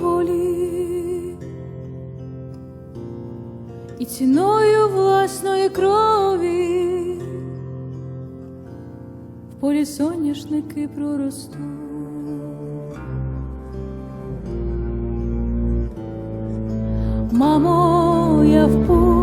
волі і ціною власної крові в полі соняшники проростуть. Мамо, я в путь,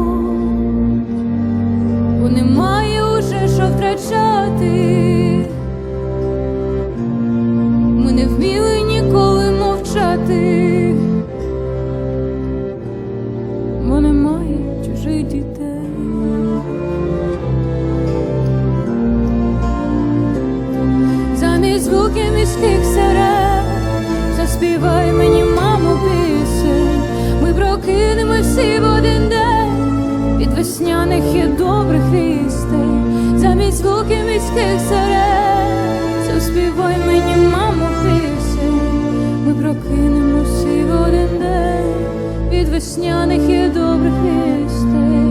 весняних і добрих вістей Замість звуків міських сирен Заспівай мені, мамо, пісень Ми прокинемо всі в один день Від весняних і добрих вістей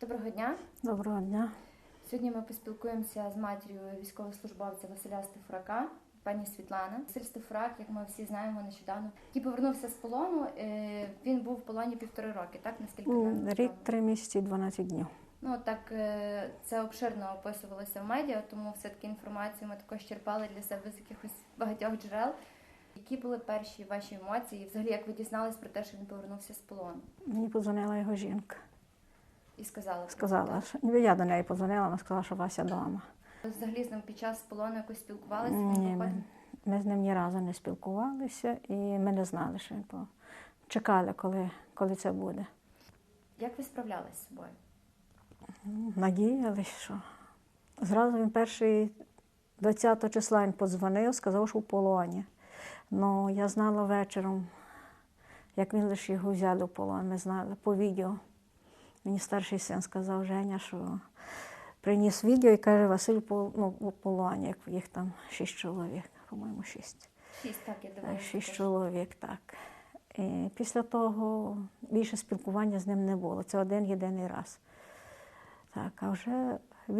Доброго дня. Доброго дня. Сьогодні ми поспілкуємося з матір'ю військовослужбовця Василя Стефурака, пані Світлана. Василь Стефурак, як ми всі знаємо, нещодавно який повернувся з полону. Е, Він був в полоні півтори роки, так наскільки нам Рік, три місяці, 12 днів. Ну так е, це обширно описувалося в медіа, тому все таки інформацію ми також черпали для себе з якихось багатьох джерел. Які були перші ваші емоції? Взагалі, як ви дізнались про те, що він повернувся з полону? Мені подзвонила його жінка. І це, Сказала, що ніби я до неї подзвонила, вона сказала, що Вася вдома. Взагалі з ним під час полону якось спілкувалися? Ні, ми, ми з ним ні разу не спілкувалися і ми не знали, що він по... чекали, коли, коли це буде. Як ви справлялися з собою? Надіялись, що зразу він перший 20 числа він подзвонив, сказав, що в полоні. Ну, я знала вечором, як він лише його взяли в полон. Ми знали по відео. Мені старший син сказав Женя, що приніс відео і каже, Василь ну, у як їх там шість чоловік, по-моєму, шість. Шість, так, я Так, дивилася. Шість чоловік, так. І після того більше спілкування з ним не було. Це один єдиний раз. Так, а вже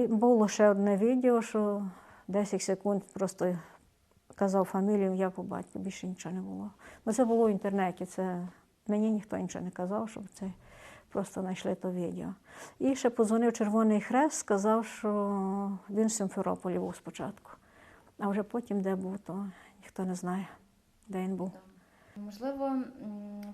було ще одне відео, що 10 секунд просто казав фамілію, я по батьку, більше нічого не було. Ну це було в інтернеті, це мені ніхто нічого не казав, щоб це просто знайшли то відео. І ще позвонив Червоний Хрест, сказав, що він в Симферополі був спочатку. А вже потім, де був, то ніхто не знає, де він був. Можливо,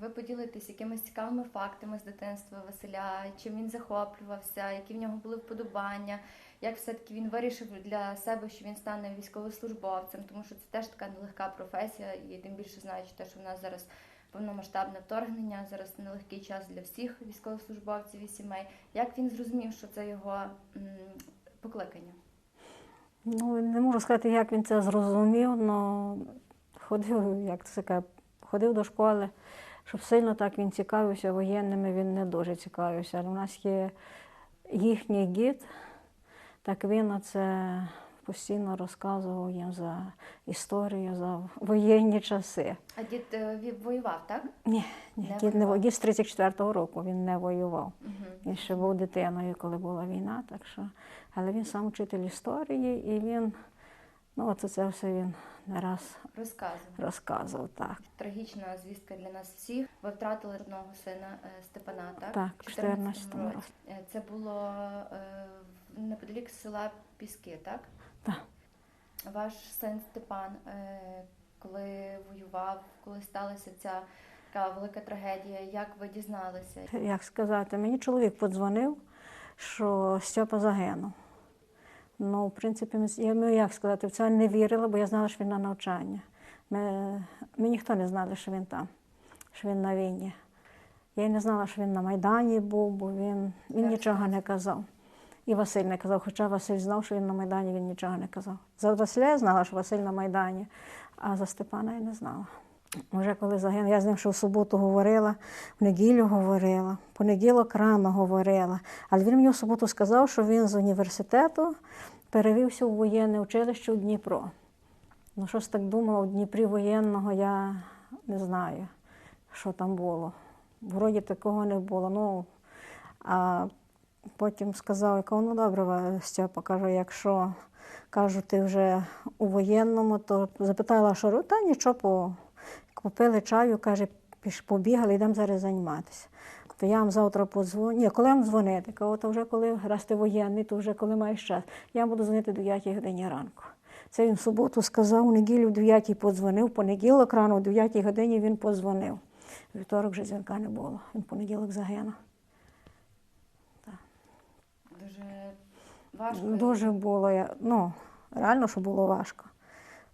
ви поділитесь якимись цікавими фактами з дитинства Василя, чим він захоплювався, які в нього були вподобання, як все-таки він вирішив для себе, що він стане військовослужбовцем, тому що це теж така нелегка професія, і тим більше знаючи те, що в нас зараз повномасштабне вторгнення, зараз нелегкий час для всіх військовослужбовців і сімей. Як він зрозумів, що це його покликання? Ну, не можу сказати, як він це зрозумів, але ходив, як це каже, ходив до школи, щоб сильно так він цікавився воєнними, він не дуже цікавився. У нас є їхній гід, так він оце постійно розказував їм за історію, за воєнні часи. А дід е, ві- воював, так? Ні, ні, Не дід не воював. во- дід з 34-го року він не воював. Угу. Він ще був дитиною, коли була війна, так що. Але він сам вчитель історії, і він, ну, оце це все він не раз Розказував. розказував. Так, Трагічна звістка для нас всіх. Ви втратили одного сина е, Степана, так? Так, В в 14 14-му році. Е, Це було е, неподалік села Піски, так? Так. Ваш син Степан, е, коли воював, коли сталася ця така велика трагедія, як ви дізналися? Як сказати, мені чоловік подзвонив, що Стьопа загинув. Ну, в принципі, я, ну, як сказати, в це не вірила, бо я знала, що він на навчання. Ми, ми ніхто не знали, що він там, що він на війні. Я й не знала, що він на Майдані був, бо він, він нічого не казав. І Василь не казав, хоча Василь знав, що він на Майдані, він нічого не казав. За Василя я знала, що Василь на Майдані, а за Степана я не знала. Вже коли загинув, я з ним ще в суботу говорила, в неділю говорила, в понеділок рано говорила. Але він мені в суботу сказав, що він з університету перевівся в воєнне училище у Дніпро. Ну, щось так думала, у Дніпрі воєнного я не знаю, що там було. Вроді такого не було. Ну, а потім сказав, ну добре, Степа, каже, якщо кажу, ти вже у воєнному, то запитала, що робити? та нічого, по... купили чаю, каже, побігали, йдемо зараз займатися. То я вам завтра подзвоню. Ні, коли вам дзвонити? Кажу, то вже коли раз ти воєнний, то вже коли маєш час. Я буду дзвонити до 9 годині ранку. Це він в суботу сказав, у неділю в 9 подзвонив, в понеділок рано о 9 годині він подзвонив. Вівторок вже дзвінка не було. Він в понеділок загинув. Дуже важко. Дуже було, ну, реально, що було важко.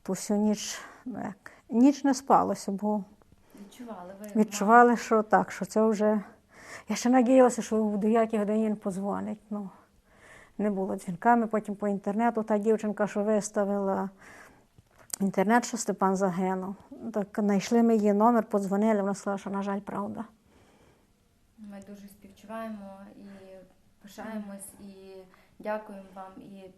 Ту всю ніч, ну, як, ніч не спалося, бо Відчували ви? відчували, що так, що це вже. Я ще надіялася, що в 9 годині він подзвонить. Ну, не було дзвінками, потім по інтернету та дівчинка, що виставила інтернет, що Степан загинув. Так знайшли ми її номер, подзвонили, вона сказала, що, на жаль, правда. Ми дуже співчуваємо і пишаємось, і дякуємо вам. І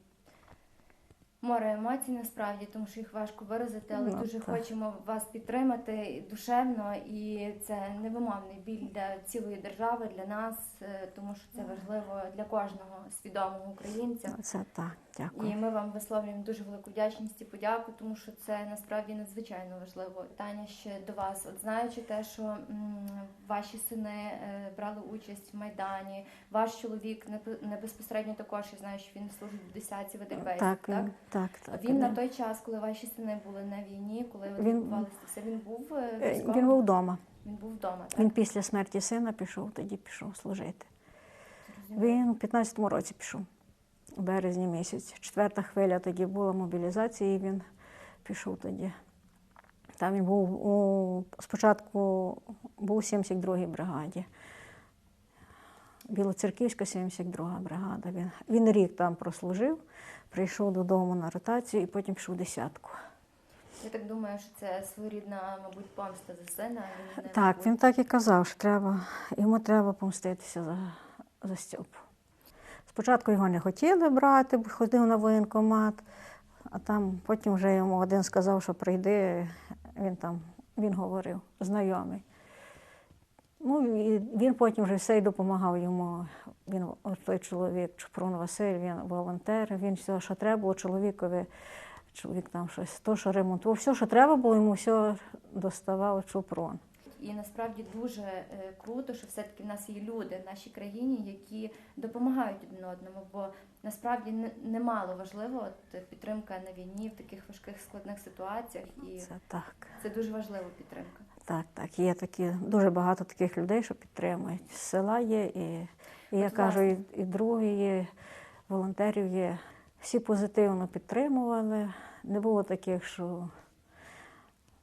море емоцій насправді, тому що їх важко виразити, але Ну, дуже так. хочемо вас підтримати душевно, і це невимовний біль для цілої держави, для нас, е, тому що це важливо для кожного свідомого українця. Це так, дякую. І ми вам висловлюємо дуже велику вдячність і подяку, тому що це насправді надзвичайно важливо. Таня ще до вас, от знаючи те, що м, ваші сини е, брали участь в майдані, ваш чоловік не, не безпосередньо також я знаю, що він служить в десятці в Едельвейсі, Так, так? Так, так. Він на він- той час, коли ваші сини були на війні, коли ви Він- відбувалися все, він був е, Е, військовим? Він був вдома. Він був вдома, так? Він після смерті сина пішов, тоді пішов служити. Він у 15-му році пішов, у березні місяць. Четверта хвиля тоді була мобілізації, і він пішов тоді. Там він був у, спочатку був у 72-й бригаді. Білоцерківська 72 бригада. Він, він рік там прослужив, прийшов додому на ротацію і потім пішов десятку. Я так думаю, що це своєрідна, мабуть, помста за сина. Він не, Так, мабуть, він так і казав, що треба, йому треба помститися за, за Стьопу. Спочатку його не хотіли брати, бо ходив на воєнкомат, а там потім вже йому один сказав, що прийди, він там, він говорив, знайомий. Ну, і він потім вже все й допомагав йому. Він от той чоловік, Чупрун Василь, він волонтер, він все, що треба було чоловікові. Чоловік там щось, то, що ремонтував, все, що треба було, йому все доставав Чупрун. І насправді дуже е, круто, що все-таки в нас є люди в нашій країні, які допомагають один одному. Бо насправді не- немало важливо от, підтримка на війні в таких важких складних ситуаціях, і Це так. це дуже важлива підтримка. Так, так. Є такі дуже багато таких людей, що підтримують. З села є, і, і я кажу, і, і другі є, волонтерів є. Всі позитивно підтримували. Не було таких, що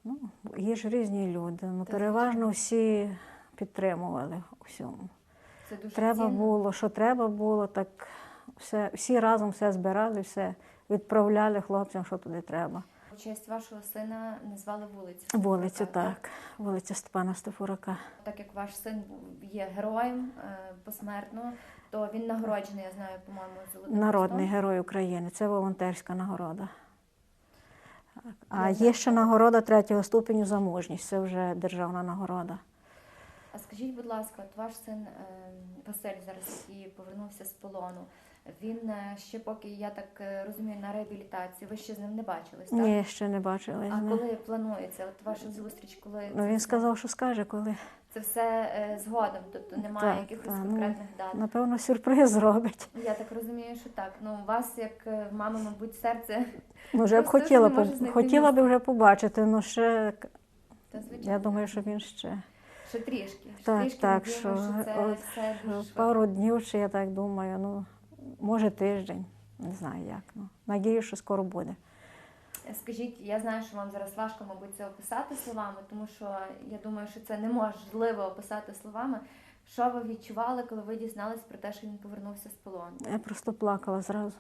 ну, є ж різні люди. Ну, переважно всі підтримували у всьому. Це дуже Треба цінно. було, що треба було, так все, всі разом все збирали, все відправляли хлопцям, що туди треба. В честь вашого сина назвали вулицю. Вулицю, так. Вулиця Степана Стефурака. Так як ваш син є героєм е, посмертно, то він нагороджений, я знаю, по-моєму, золотим Народний герой України. Це волонтерська нагорода. А є ще нагорода третього ступеню за мужність. Це вже державна нагорода. А скажіть, будь ласка, от ваш син е, Василь зараз, який повернувся з полону, він е, ще поки я так е, розумію на реабілітації. Ви ще з ним не бачились, так? Ні, ще не бачила. А ним. коли планується? От ваша зустріч, коли Ну, він сказав, що скаже, коли. це все е, згодом, тобто немає Так, якихось так, ну, конкретних дат. Напевно, сюрприз зробить. Я так розумію, що так. Ну, у вас, як в мами, мабуть, серце Ну, вже б хотіла, не б- хотіла би вже побачити, але ще, та звичайно. я думаю, що він ще. ще трішки. ще Так, трішки так, що, що це от, все дуже пару днів, ще я так думаю, ну, може тиждень, не знаю як. Ну. Надію, що скоро буде. Скажіть, я знаю, що вам зараз важко, мабуть, це описати словами, тому що я думаю, що це неможливо описати словами. Що ви відчували, коли ви дізнались про те, що він повернувся з полону? Я просто плакала зразу.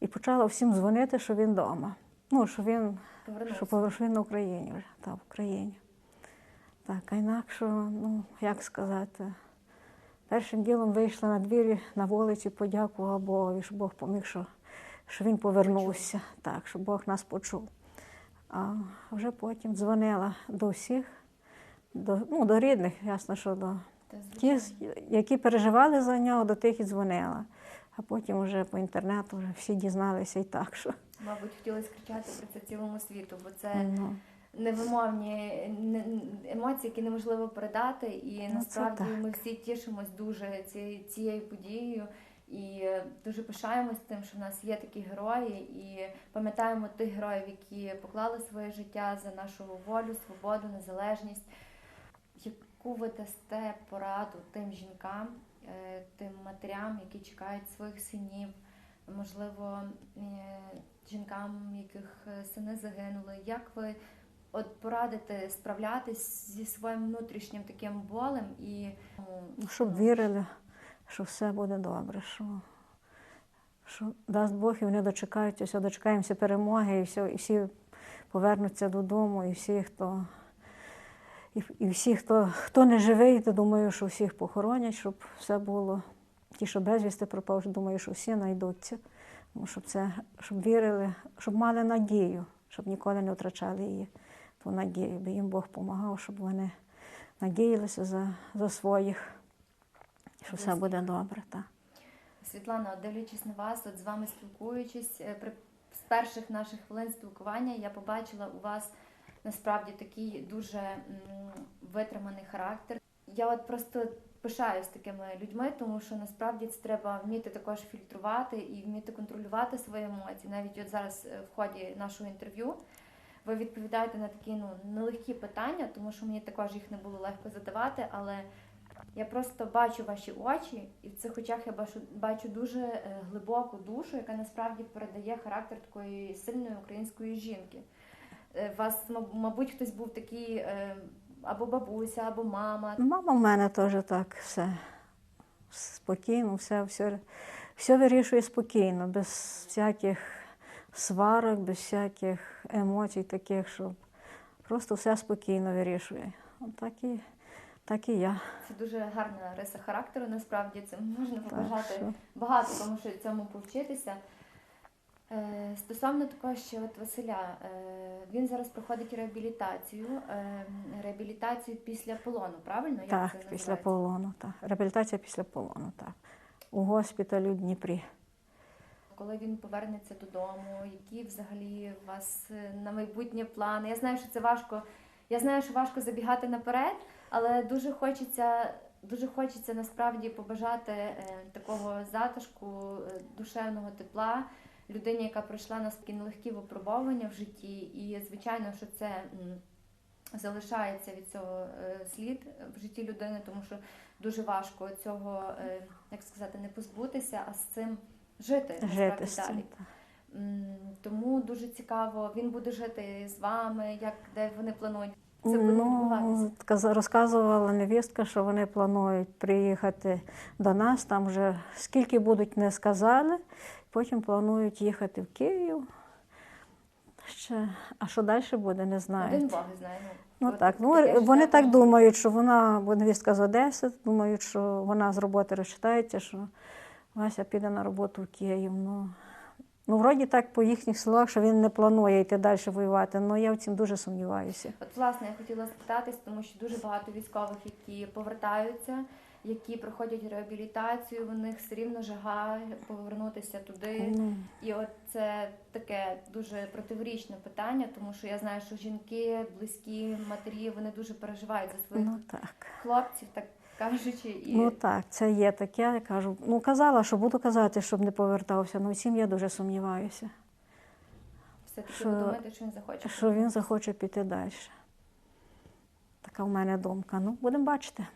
І почала всім дзвонити, що він вдома. Ну, що він, що повер- на Україні вже, та, в Україні. Так, а інакше, ну, як сказати, першим ділом вийшла на двірі, на вулиці, подякувала Богові, що Бог поміг, що, що він повернувся. Так, що Бог нас почув. А вже потім дзвонила до всіх, до, ну, до рідних, ясно, що до Ті, які переживали за нього, до тих і дзвонила. А потім вже по інтернету вже всі дізналися і так, що Мабуть, хотілося кричати про це цілому світу, бо це ну, невимовні емоції, які неможливо передати. І Ну, насправді ми всі тішимось дуже цією, подією. І дуже пишаємось тим, що в нас є такі герої, і пам'ятаємо тих героїв, які поклали своє життя за нашу волю, свободу, незалежність. Яку ви дасте пораду тим жінкам, е, тим матерям, які чекають своїх синів, можливо, е, жінкам, яких е, сини загинули? Як ви от порадите справлятись зі своїм внутрішнім таким болем і ну, щоб вірили, що все буде добре, що, що дасть Бог, і вони дочекаються, все, дочекаємося перемоги, і, все, і всі повернуться додому, і всі, хто. І, і всі, хто, хто не живий, то думаю, що всіх похоронять, щоб все було. Ті, що безвісти пропав, думаю, що всі знайдуться. Щоб це, щоб вірили, щоб мали надію, щоб ніколи не втрачали її, би їм Бог допомагав, щоб вони надіялися за, за своїх, що все буде добре. Так. Світлана, дивлячись на вас, от з вами спілкуючись, е, при з перших наших хвилин спілкування я побачила у вас насправді такий дуже витриманий характер. Я от просто пишаюсь такими людьми, тому що насправді це треба вміти також фільтрувати і вміти контролювати свої емоції. Навіть от зараз е, в ході нашого інтерв'ю ви відповідаєте на такі ну нелегкі питання, тому що мені також їх не було легко задавати, але я просто бачу ваші очі, і в цих очах я бачу, бачу дуже е, глибоку душу, яка насправді передає характер такої сильної української жінки. Е, Вас, мабуть, хтось був такий е, або бабуся, або мама. Мама в мене теж так все спокійно, все, все, все вирішує спокійно, без всяких сварок, без всяких емоцій таких, що просто все спокійно вирішує. От Так і, так і я. Це дуже гарна риса характеру. Насправді це можна побажати що багато, тому що цьому повчитися. Е, Стосовно такого ще от Василя, е, він зараз проходить реабілітацію, е, реабілітацію після полону, правильно? Як так, це після полону, так. Реабілітація після полону, так. У госпіталі в Дніпрі. Коли він повернеться додому, які взагалі у вас е, на майбутнє плани? Я знаю, що це важко. Я знаю, що важко забігати наперед, але дуже хочеться, дуже хочеться насправді побажати е, такого затишку, е, душевного тепла людині, яка пройшла нас такі нелегкі випробовування в житті. І звичайно, що це залишається від цього слід в житті людини, тому що дуже важко цього, як сказати, не позбутися, а з цим жити, Жити насправді далі. Тому дуже цікаво, він буде жити з вами, як де вони планують це буде Ну, розказувала невістка, що вони планують приїхати до нас. Там вже скільки будуть, не сказали. Потім планують їхати в Київ. Ще, а що далі буде, не Один. Бог знає. Ну от так, ну вони так думають, що вона, бо невістка з Одеси, думають, що вона з роботи розчитається, що Вася піде на роботу в Київ. Ну, ну вроді так по їхніх словах, що він не планує йти далі воювати. Ну я в цьому дуже сумніваюся. От власне я хотіла спитатись, тому що дуже багато військових, які повертаються, які проходять реабілітацію, в них все рівно жага повернутися туди. Ну, І от це таке дуже противорічне питання, тому що я знаю, що жінки, близькі, матері, вони дуже переживають за своїх ну так. хлопців, так кажучи, і Ну так, це є таке. Я кажу, ну казала, що буду казати, щоб не повертався. Ну цим я дуже сумніваюся, все-таки що- ви думаєте, що він захоче. що він захоче піти далі. Така в мене думка. Ну, будемо бачити.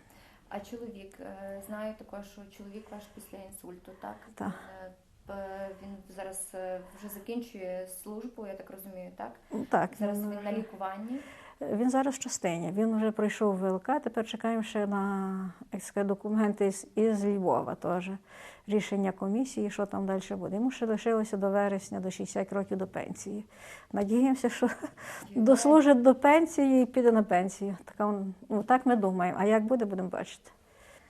А чоловік, е, знаю також, що чоловік ваш після інсульту, так? Так. Він, е, Він зараз е, вже закінчує службу, я так розумію, так? Ну, Так, Зараз він на лікуванні. Він зараз в частині. Він вже пройшов ВЛК, тепер чекаємо ще на документи із, із Львова теж. Рішення комісії, що там далі буде. Йому ще лишилося до вересня, до 60 років до пенсії. Надіємося, що дослужить до пенсії і піде на пенсію. Така, ну, так ми думаємо. А як буде, будемо бачити.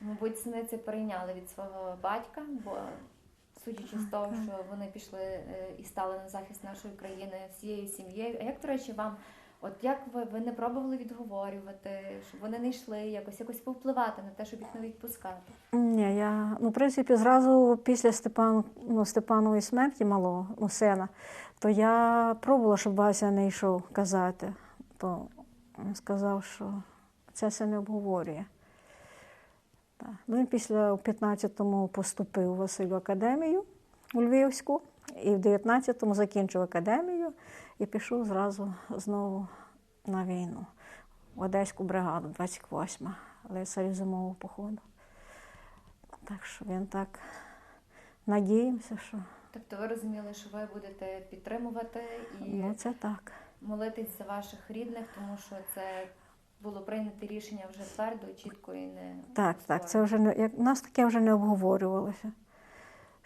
Мабуть, сини це перейняли від свого батька, бо судячи з того, що вони пішли е, і стали на захист нашої країни всією сім'єю. А як, до речі, вам От як ви, ви не пробували відговорювати, щоб вони не йшли, якось якось повпливати на те, щоб їх не відпускати? Ні, я, ну, в принципі, зразу після Степан, ну, Степанової смерті малого, ну, сина, то я пробувала, щоб Вася не йшов казати. То він сказав, що це все не обговорює. Так. Ну, він після у 15-му поступив у Василю академію у Львівську, і в 19-му закінчив академію і пішов зразу знову на війну в Одеську бригаду, 28-ма, лицарів зимового походу. Так що він так надіємося, що Тобто ви розуміли, що ви будете підтримувати і ну, це так. молитись за ваших рідних, тому що це було прийнято рішення вже твердо, чітко і не Так, так. Це вже не як нас таке вже не обговорювалося.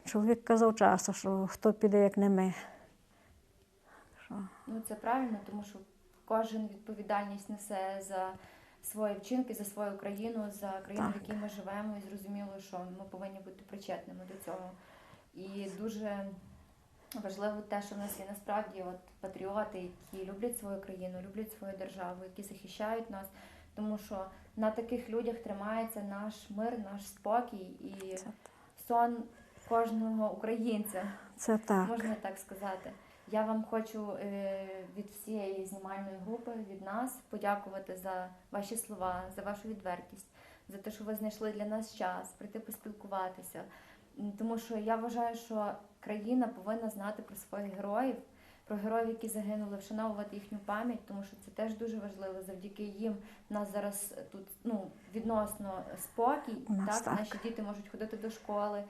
Чоловік казав часто, що хто піде, як не ми. Що, Ну це правильно, тому що кожен відповідальність несе за свої вчинки, за свою країну, за країну, в якій ми живемо, і зрозуміло, що ми повинні бути причетними до цього. І дуже важливо те, що в нас є насправді от патріоти, які люблять свою країну, люблять свою державу, які захищають нас, тому що на таких людях тримається наш мир, наш спокій і сон кожного українця. це так. Можна так сказати. Я вам хочу е, від всієї знімальної групи, від нас подякувати за ваші слова, за вашу відвертість, за те, що ви знайшли для нас час прийти поспілкуватися. Тому що я вважаю, що країна повинна знати про своїх героїв, про героїв, які загинули, вшановувати їхню пам'ять, тому що це теж дуже важливо. Завдяки їм в нас зараз тут ну, відносно спокій. У нас так. Наші діти можуть ходити до школи.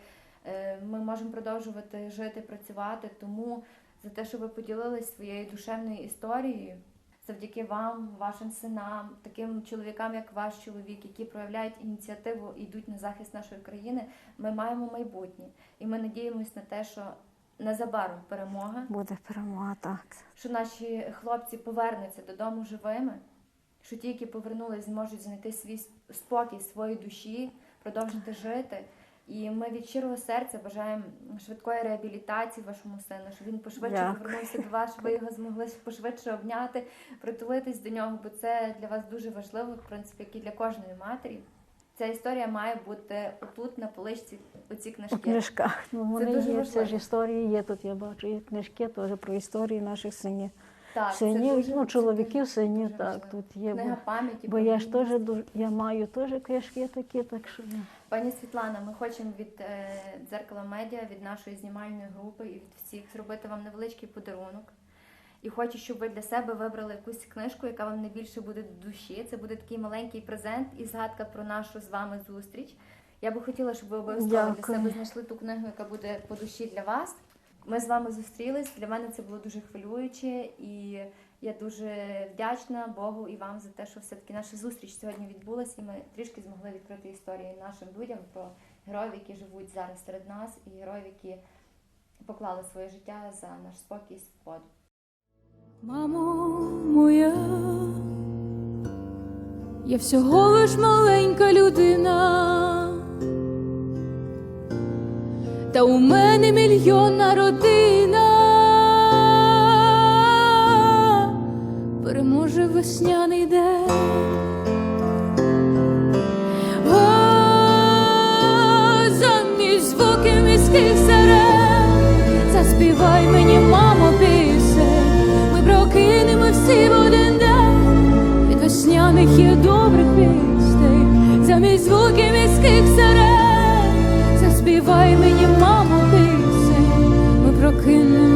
Е, Ми можемо продовжувати жити, працювати. Тому за те, що ви поділились своєю душевною історією. Завдяки вам, вашим синам, таким чоловікам, як ваш чоловік, які проявляють ініціативу і йдуть на захист нашої країни, ми маємо майбутнє. І ми надіємось на те, що незабаром перемога, Буде перемога, так. що наші хлопці повернуться додому живими, що ті, які повернулись, зможуть знайти свій спокій, свої душі, продовжити жити. І ми від щирого серця бажаємо швидкої реабілітації вашому сину, щоб він пошвидше Дякую. повернувся до вас, щоб ви його змогли пошвидше обняти, притулитись до нього, бо це для вас дуже важливо, в принципі, як і для кожної матері. Ця історія має бути отут на поличці У книжки. книжках. Ну, вони дуже є, це ж історії є тут, я бачу. Є книжки теж про історії наших синів. Так, синів, ну, чоловіків, синів, так, важливо. тут є. Книга Бо, пам'яті. бо я ж теж дуже, я маю теж книжки такі, так що. Пані Світлана, ми хочемо від е, дзеркала медіа, від нашої знімальної групи і від всіх зробити вам невеличкий подарунок. І хочу, щоб ви для себе вибрали якусь книжку, яка вам найбільше буде до душі. Це буде такий маленький презент і згадка про нашу з вами зустріч. Я би хотіла, щоб ви обов'язково для себе знайшли ту книгу, яка буде по душі для вас. Ми з вами зустрілись. Для мене це було дуже хвилююче, і я дуже вдячна Богу і вам за те, що все-таки наша зустріч сьогодні відбулася, і ми трішки змогли відкрити історії нашим людям про героїв, які живуть зараз серед нас, і героїв, які поклали своє життя за наш спокій і свободу. Мамо моя, я всього лиш маленька людина, та у мене мільйонна родина, переможе весняний день. О, замість звуків міських сирен, заспівай мені, мамо, пісень. Ми прокинемо всі в один день від весняних і добрих gün